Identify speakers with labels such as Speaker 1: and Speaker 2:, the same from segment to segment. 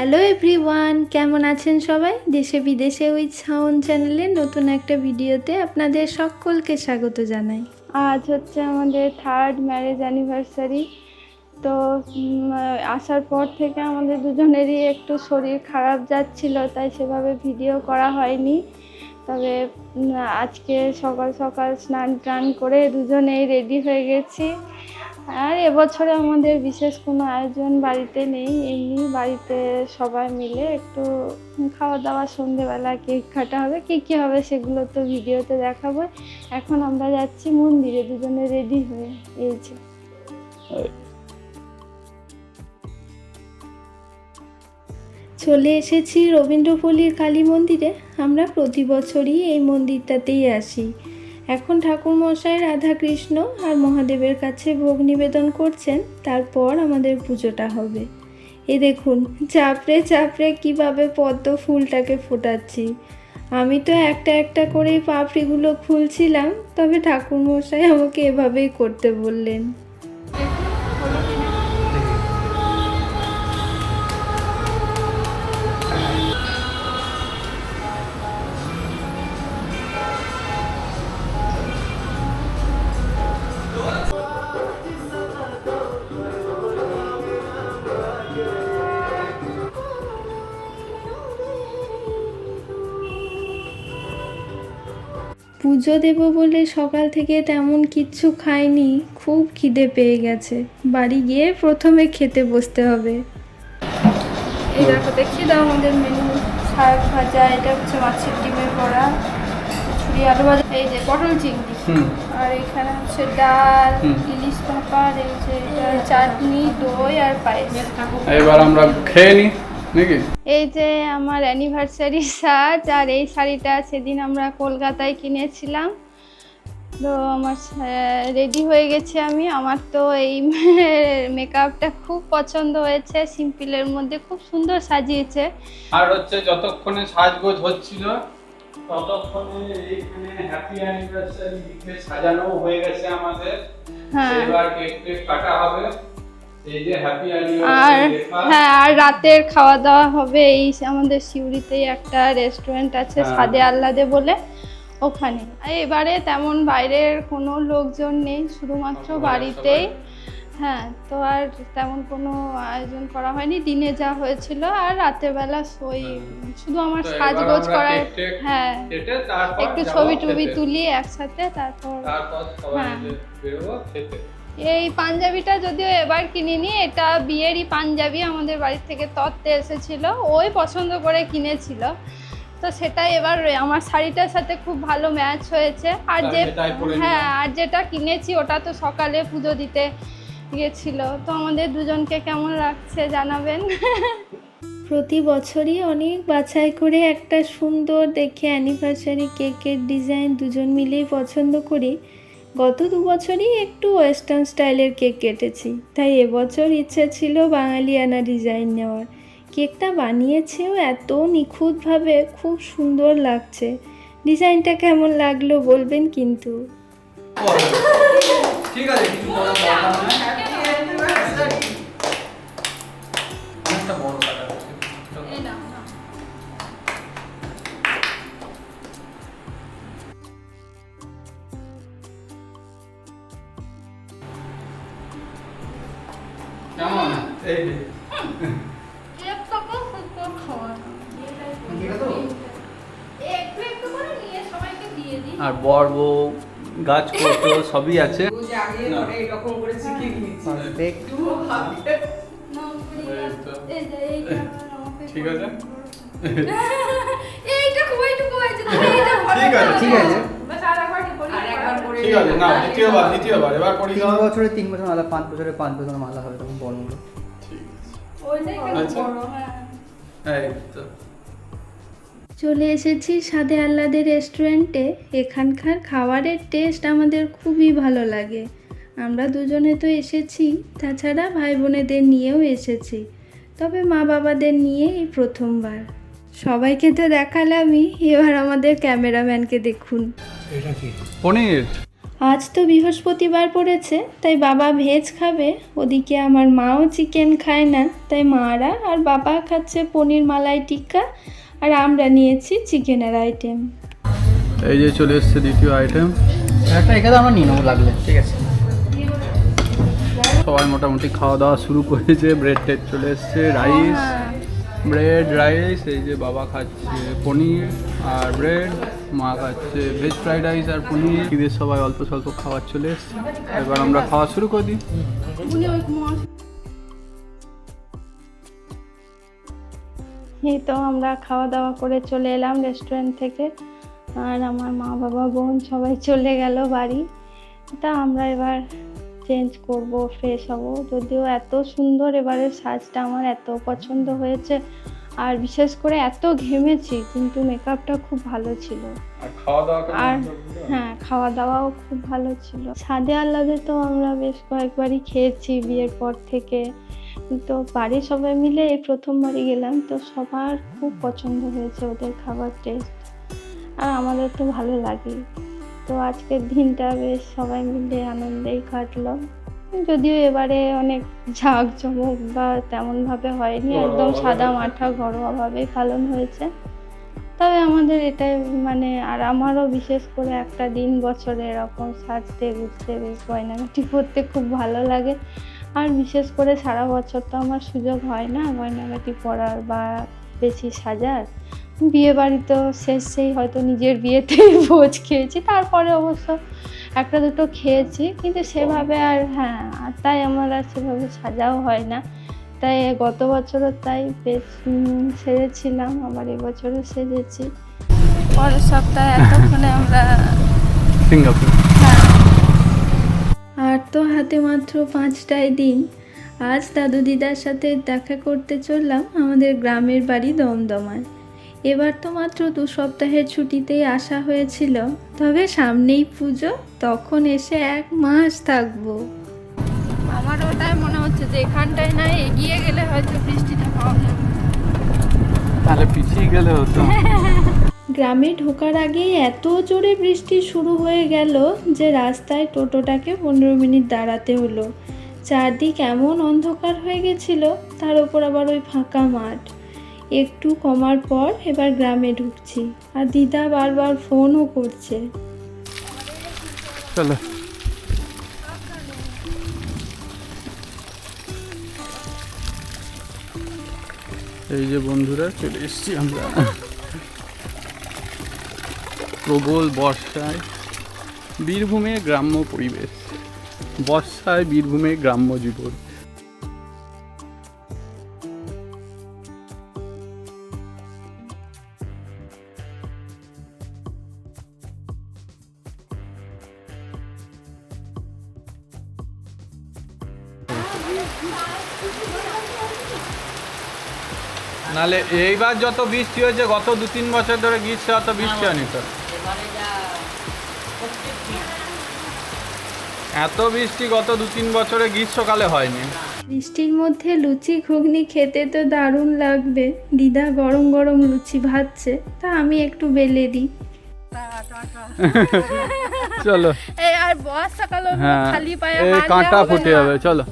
Speaker 1: Hello everyone কেমন আছেন সবাই? দেশে বিদেশে ওই ছাউন চ্যানেলে নতুন একটা ভিডিওতে আপনাদের সকলকে স্বাগত জানাই। আজ হচ্ছে আমাদের থার্ড ম্যারেজ অ্যানিভার্সারি তো আসার পর থেকে আমাদের দুজনেরই একটু শরীর খারাপ যাচ্ছিল, তাই সেভাবে ভিডিও করা হয়নি। তবে আজকে সকাল সকাল স্নান টান করে দুজনেই রেডি হয়ে গেছি। আর এবছরে আমাদের বিশেষ কোনো আয়োজন বাড়িতে নেই, এমনি বাড়িতে সবাই মিলে একটু খাওয়া দাওয়া সন্ধেবেলা কেক কাটা হবে, কী কী হবে সেগুলো তো ভিডিওতে দেখাবো। এখন আমরা যাচ্ছি মন্দিরে, দুজনে রেডি হয়ে, এই চলে এসেছি রবীন্দ্রপল্লীর কালী মন্দিরে, আমরা প্রতি বছরই এই মন্দিরটাতেই আসি। এখন ঠাকুর মশাই রাধাকৃষ্ণ আর মহাদেবের কাছে ভোগ নিবেদন করছেন, তারপর আমাদের পুজোটা হবে। এ দেখুন, চাপড়ে চাপড়ে কীভাবে পদ্ম ফুলটাকে ফোটাচ্ছি। আমি তো একটা একটা করে পাপড়িগুলো খুলছিলাম, তবে ঠাকুর মশাই আমাকে এভাবেই করতে বললেন। পুজো দেব বলে সকাল থেকে তেমন কিচ্ছু খাইনি খুব খিদে পেয়ে গেছে। বাড়ি গিয়ে প্রথমে খেতে বসতে হবে। এই দেখো দেখিয়ে দাও আমাদের মেনু শাক ভাজা এটা হচ্ছে মাছের ডিমের বড়া ছুরি আলু ভাজা এই যে পটল চিংড়ি। আর এখানে হচ্ছে ডাল ইলিশ ভাপা এই যে চাটনি দই আর পায়েস।
Speaker 2: এবার আমরা খেয়ে নিই নাকি?
Speaker 1: এই যে আমার অ্যানিভার্সারি শার্ট আর এই শাড়িটা সেদিন আমরা কলকাতায় কিনেছিলাম। তো আমার রেডি হয়ে গেছি আমি। আমার তো এই মেকআপটা খুব পছন্দ হয়েছে সিম্পলের মধ্যে খুব সুন্দর সাজিয়েছে।
Speaker 2: আর হচ্ছে যতক্ষণে সাজগোজ হচ্ছিল ততক্ষণে এইখানে হ্যাপি অ্যানিভার্সারি লিখে সাজানো হয়ে গেছে আমাদের।
Speaker 1: হ্যাঁ।
Speaker 2: এবার কেক টেক কাটা হবে।
Speaker 1: আর হ্যাঁ আর রাতের খাওয়া দাওয়া হবে এই আমাদের সিউড়িতেই একটা রেস্টুরেন্ট আছে
Speaker 2: হ্যাঁ।
Speaker 1: সাদে আহ্লাদে বলে ওখানে। এবারে তেমন বাইরের কোনো লোকজন নেই শুধুমাত্র বাড়িতেই। হ্যাঁ তো আর তেমন কোনো আয়োজন করা হয়নি দিনে যা হয়েছিল আর রাতের বেলা সই। শুধু আমার সাজগোজ করার হ্যাঁ একটু ছবি টবি তুলি একসাথে তারপর
Speaker 2: তারপর
Speaker 1: হ্যাঁ। এই পাঞ্জাবিটা যদিও এবার কিনিনি এটা বিয়েরই পাঞ্জাবি আমাদের বাড়ির থেকে তত্ত্বে এসেছিল ওই পছন্দ করে কিনেছিল। তো সেটাই এবার আমার শাড়িটার সাথে খুব ভালো ম্যাচ হয়েছে। আর যে হ্যাঁ আর যেটা কিনেছি ওটা তো সকালে পুজো দিতে গিয়েছিল তো আমাদের দুজনকে কেমন লাগছে জানাবেন? প্রতি বছরই অনেক বাছাই করে একটা সুন্দর দেখে অ্যানিভার্সারি কেকের ডিজাইন দুজন মিলেই পছন্দ করি। গত দু বছরই একটু ওয়েস্টার্ন স্টাইলের কেক কেটেছি। তাই এবছর ইচ্ছে ছিল বাঙালিয়ানা ডিজাইন নেওয়ার। কেকটা বানিয়েছেও এত নিখুঁতভাবে খুব সুন্দর লাগছে। ডিজাইনটা কেমন লাগল বলবেন কিন্তু।
Speaker 2: ঠিক আছে কেমন? এই
Speaker 3: আর বর বউ গাছ করতো সবই আছে।
Speaker 2: এই তো। ঠিক আছে। ঠিক আছে।
Speaker 3: ঠিক আছে।
Speaker 2: ঠিক আছে না দ্বিতীয়বার দ্বিতীয়বার এবার করি
Speaker 3: তিন বছরে তিন বছর মালা পাঁচ বছরে পাঁচ বছর মালা হবে তখন বড় বড়
Speaker 2: ঠিক আছে।
Speaker 1: হ্যাঁ।
Speaker 2: এই তো।
Speaker 1: চলে এসেছি সাদে আহ্লাদের রেস্টুরেন্টে। এখানকার খাবারের টেস্ট আমাদের খুবই ভালো লাগে। আমরা দুজনে তো এসেছি তাছাড়া ভাই বোনেদের নিয়েও এসেছি। তবে মা বাবাদের নিয়ে এই প্রথমবার। সবাইকে তো দেখালামই এবার আমাদের ক্যামেরাম্যানকে দেখুন।
Speaker 2: পনির।
Speaker 4: আজ তো বৃহস্পতিবার পড়েছে তাই বাবা ভেজ খাবে ওদিকে আমার মাও চিকেন খায় না তাই মারা আর বাবা খাচ্ছে পনির মালাই টিক্কা আর আমরা নিয়েছি চিকেনের আইটেম
Speaker 2: এই যে চলে এসছে দ্বিতীয় আইটেম
Speaker 3: একটা এখানে আমরা নিয়ে নেব লাগলে ঠিক আছে।
Speaker 2: সবাই মোটামুটি খাওয়া দাওয়া শুরু করেছে ব্রেড টেড চলে এসছে রাইস ব্রেড রাইস এই যে বাবা খাচ্ছে পনির আর ব্রেড মা খাচ্ছে ভেজ ফ্রাইড রাইস আর পনির। সবাই অল্প স্বল্প চলে এসছে। এবার আমরা খাওয়া শুরু করে দিই।
Speaker 4: এই তো আমরা খাওয়া দাওয়া করে চলে এলাম রেস্টুরেন্ট থেকে। আর আমার মা বাবা বোন সবাই চলে গেল বাড়ি। তা আমরা এবার চেঞ্জ করব ফ্রেশ হব। যদিও এত সুন্দর এবারের সাজটা আমার এত পছন্দ হয়েছে। আর বিশেষ করে এত ঘেমেছি কিন্তু মেকআপটা খুব ভালো ছিল।
Speaker 1: আর খাওয়া দাওয়া
Speaker 4: আর হ্যাঁ খাওয়া দাওয়াও খুব ভালো ছিল। সাদে আহ্লাদে তো আমরা বেশ কয়েকবারই খেয়েছি বিয়ের পর থেকে। তো বাড়ির সবাই মিলে এই প্রথমবারই গেলাম তো সবার খুব পছন্দ হয়েছে ওদের খাবার টেস্ট আর আমাদের তো ভালো লাগে তো আজকের দিনটা বেশ সবাই মিলে আনন্দেই কাটলো। যদিও এবারে অনেক ঝাঁক চমক বা তেমনভাবে হয়নি একদম সাদা মাঠা ঘরোয়াভাবেই পালন হয়েছে। তবে আমাদের এটাই মানে আর আমারও বিশেষ করে একটা দিন বছরে এরকম সাজতে গুছতে বেশ গয়নাগাটি পরতে খুব ভালো লাগে। আর বিশেষ করে সারা বছর তো আমার সুযোগ হয় না গয়নাগাটি পরার বা বেশি সাজার। বিয়ে বাড়িতেও শেষেই হয়তো নিজের বিয়েতেই ভোজ খেয়েছি তারপরে অবশ্য একটা দুটো খেয়েছি কিন্তু সেভাবে আর হ্যাঁ আর তাই আমার আর সেভাবে সাজাও হয় না। তাই গত বছরও তাই বেশ উম, সেরেছিলাম আবার এবছরও সেজেছি। পরের সপ্তাহে এতক্ষণে আমরা
Speaker 2: সিঙ্গাপুর
Speaker 4: আর তো হাতে মাত্র পাঁচটায় দিন। আজ দাদু দিদার সাথে দেখা করতে চললাম আমাদের গ্রামের বাড়ি দমদমায়। এবার তো মাত্র দু সপ্তাহের ছুটিতেই আসা হয়েছিল। তবে সামনেই পুজো তখন এসে এক মাস থাকব। আমার ওটাই মনে হচ্ছে যে এখানটায় না এগিয়ে গেলে হয়তো বৃষ্টিটা পাওয়া যাবে
Speaker 2: তাহলে পিছিয়ে গেলে হতো।
Speaker 4: গ্রামে ঢোকার আগেই এত জোরে বৃষ্টি শুরু হয়ে গেল যে রাস্তায় টোটোটাকে পনেরো মিনিট দাঁড়াতে হলো। চারদিক এমন অন্ধকার হয়ে গেছিল তার ওপর আবার ওই ফাঁকা মাঠ। একটু কমার পর এবার গ্রামে ঢুকছি আর দিদা বারবার ফোনও করছে।
Speaker 2: চলো। এই যে বন্ধুরা, চলে এসছি আমরা। প্রবল বর্ষায় বীরভূমে গ্রাম্য পরিবেশ। বর্ষায় বীরভূমে গ্রাম্য জীবন। নালে এইবার যত বৃষ্টি হয়েছে গত দু তিন বছর ধরে গ্রীষ্মে অত বৃষ্টি হয়নি তো। এত বৃষ্টি গত দু তিন বছরে গ্রীষ্মকালে হয়নি।
Speaker 4: বৃষ্টির মধ্যে লুচি ঘুগনি খেতে তো দারুণ লাগবে। দিদা গরম গরম লুচি ভাজছে তা আমি একটু বেলে দিই।
Speaker 2: চলো।
Speaker 4: এই আর বর্ষাকালে
Speaker 2: হ্যাঁ
Speaker 4: খালি পায়ে
Speaker 2: এই কাঁটা ফুটে যাবে চলো।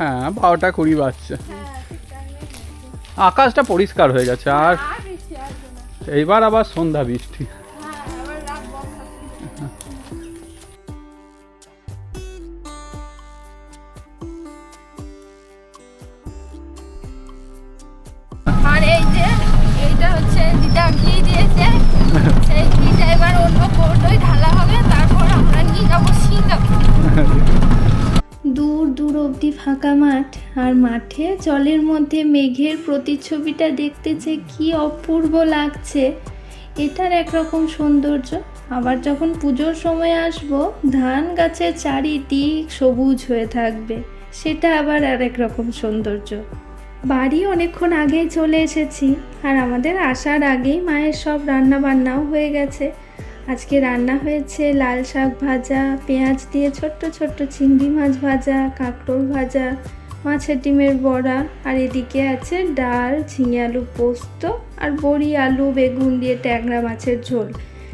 Speaker 2: হ্যাঁ বারোটা কুড়ি বাজছে। আকাশটা পরিষ্কার হয়ে গেছে আর। এইবার আবার সন্ধ্যা বৃষ্টি।
Speaker 4: হ্যাঁ, আর এই যে এইটা হচ্ছে দিদা ঘি দিয়েছে। সেই ঘিটা এবার অন্য কৌটোয় ঢালা হবে তারপর আমরা নিয়ে যাব সিঙ্গাপুর। দূর দূর অবধি ফাঁকা মাঠ, আর মাঠে জলের মধ্যে মেঘের প্রতিচ্ছবিটা দেখতে যে কি অপূর্ব লাগছে। এটার একরকম সৌন্দর্য। আবার যখন পুজোর সময় আসব, ধান গাছের চারিদিক সবুজ হয়ে থাকবে। সেটা আবার আর এক রকম সৌন্দর্য। বাড়ি অনেকক্ষণ আগেই চলে এসেছি, আর আমাদের আসার আগেই মায়ের সব রান্না বান্নাও হয়ে গেছে। আজকে রান্না হয়েছে লাল শাক ভাজা, পেঁয়াজ দিয়ে ছোট্ট ছোট্ট চিংড়ি মাছ ভাজা কাঁকরোল ভাজা, মাছের ডিমের বড়া, আর এদিকে আছে ডাল, ঝিঙে আলু পোস্ত আর বড়ি, আলু, বেগুন দিয়ে ট্যাংরা মাছের ঝোল,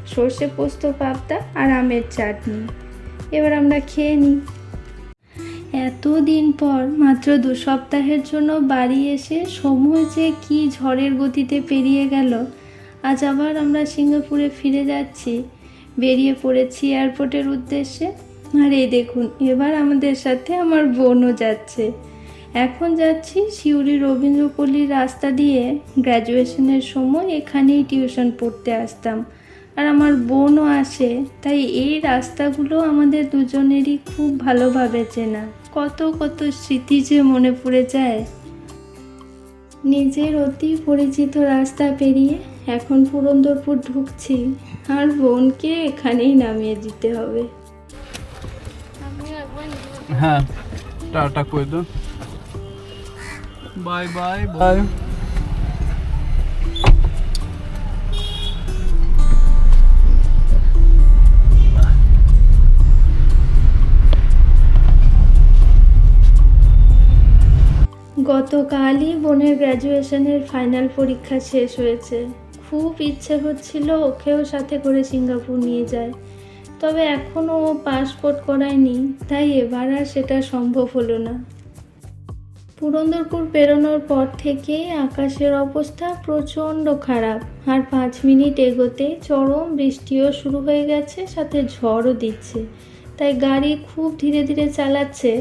Speaker 4: সর্ষে পোস্ত, পাবদা আর আমের চাটনি। এবার আমরা খেয়ে নিই। এতদিন পর, মাত্র দু সপ্তাহের জন্য বাড়ি এসে সময় যে কি ঝড়ের গতিতে পেরিয়ে গেল আজ আবার আমরা সিঙ্গাপুরে ফিরে যাচ্ছি। বেরিয়ে পড়েছি এয়ারপোর্টের উদ্দেশ্যে। আর এই দেখুন, এবার আমাদের সাথে আমার বোনও যাচ্ছে। এখন যাচ্ছি সিউড়ি রবীন্দ্রপল্লীর রাস্তা দিয়ে গ্র্যাজুয়েশনের সময় এখানেই টিউশন পড়তে আসতাম। আর আমার বোনও আসে, তাই এই রাস্তাগুলো আমাদের দুজনেরই খুব ভালোভাবে চেনা। কত কত স্মৃতি যে মনে পড়ে যায়। নিজের অতি পরিচিত রাস্তা পেরিয়ে এখন পুরন্দরপুর ঢুকছি। আর বোনকে এখানেই নামিয়ে দিতে হবে।
Speaker 2: হ্যাঁ টাটা করে দাও বাই বাই বাই।
Speaker 4: গতকালই বোনের গ্র্যাজুয়েশনের ফাইনাল পরীক্ষা শেষ হয়েছে। খুব ইচ্ছে হচ্ছিল ওকেও সাথে করে সিঙ্গাপুর নিয়ে যায়। তবে এখনও ও পাসপোর্ট করায়নি, তাই এবার আর সেটা সম্ভব হলো না। পুরন্দরপুর বেরোনোর পর থেকে আকাশের অবস্থা প্রচণ্ড খারাপ। আর পাঁচ মিনিট এগোতে চরম বৃষ্টিও শুরু হয়ে গেছে, সাথে ঝড়ও দিচ্ছে। তাই গাড়ি খুব ধীরে ধীরে চালাচ্ছে।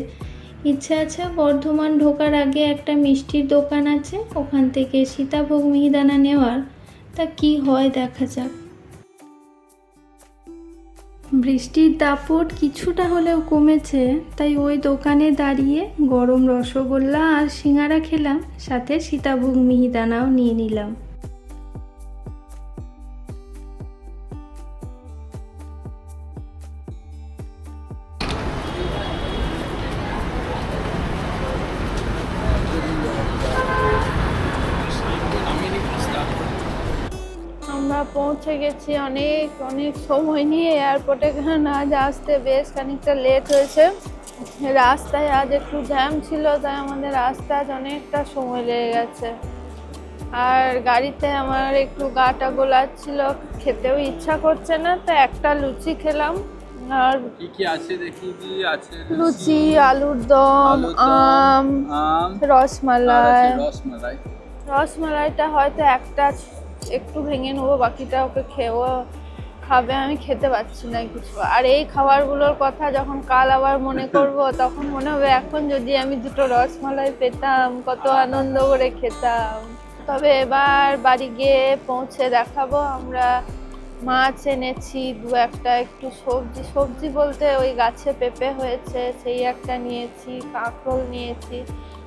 Speaker 4: ইচ্ছে আছে বর্ধমান ঢোকার আগে একটা মিষ্টির দোকান আছে, ওখান থেকে সীতাভোগ মিহিদানা নেওয়ার। তা কি হয় দেখা যাক। বৃষ্টির দাপট কিছুটা হলেও কমেছে, তাই ওই দোকানে দাঁড়িয়ে গরম রসগোল্লা আর সিঙাড়া খেলাম, সাথে সীতাভোগ মিহিদানাও নিয়ে নিলাম। পৌঁছে গেছি অনেক অনেক সময় নিয়ে এয়ারপোর্টে আজ আসতে বেশ খানিকটা লেট হয়েছে। রাস্তায় আজ একটু জ্যাম ছিল তাই আমাদের রাস্তা আজ অনেকটা সময় লেগে গেছে। আর গাড়িতে আমার একটু গাটা গোলাচ্ছিল খেতেও ইচ্ছা করছে না তো একটা লুচি খেলাম। আর
Speaker 2: কি কি আছে দেখি কি আছে?
Speaker 4: লুচি আলুর দম আম রসমালাই।
Speaker 2: রসমালাই।
Speaker 4: রসমালাইটা হয়তো একটা একটু ভেঙে নেব বাকিটা ওকে খেয়েও খাবে আমি খেতে পারছি না কিছু। আর এই খাবারগুলোর কথা যখন কাল আবার মনে করব তখন মনে হবে এখন যদি আমি দুটো রসমালাই পেতাম কত আনন্দ করে খেতাম। তবে এবার বাড়ি গিয়ে পৌঁছে দেখাবো আমরা। মাছ এনেছি দু একটা একটু সবজি। সবজি বলতে ওই গাছে পেঁপে হয়েছে সেই একটা নিয়েছি কাঁকরোল নিয়েছি।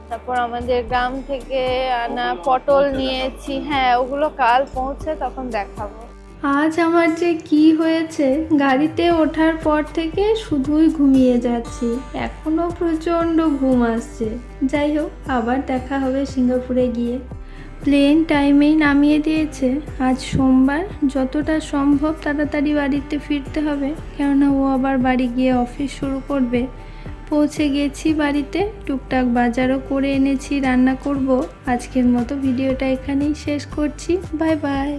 Speaker 4: তারপর আমাদের গ্রাম থেকে আনা পটল নিয়েছি। হ্যাঁ ওগুলো কাল পৌঁছে তখন দেখাবো। আজ আমার যে কি হয়েছে গাড়িতে ওঠার পর থেকে শুধুই ঘুমিয়ে যাচ্ছি। এখনও প্রচণ্ড ঘুম আসছে। যাই হোক আবার দেখা হবে সিঙ্গাপুরে গিয়ে। প্লেন টাইমেই নামিয়ে দিয়েছে। আজ সোমবার যতটা সম্ভব তাড়াতাড়ি বাড়িতে ফিরতে হবে। কেননা ও আবার বাড়ি গিয়ে অফিস শুরু করবে। পৌঁছে গেছি বাড়িতে। টুকটাক বাজারও করে এনেছি, রান্না করব। আজকের মতো ভিডিওটা এখানেই শেষ করছি। Bye bye.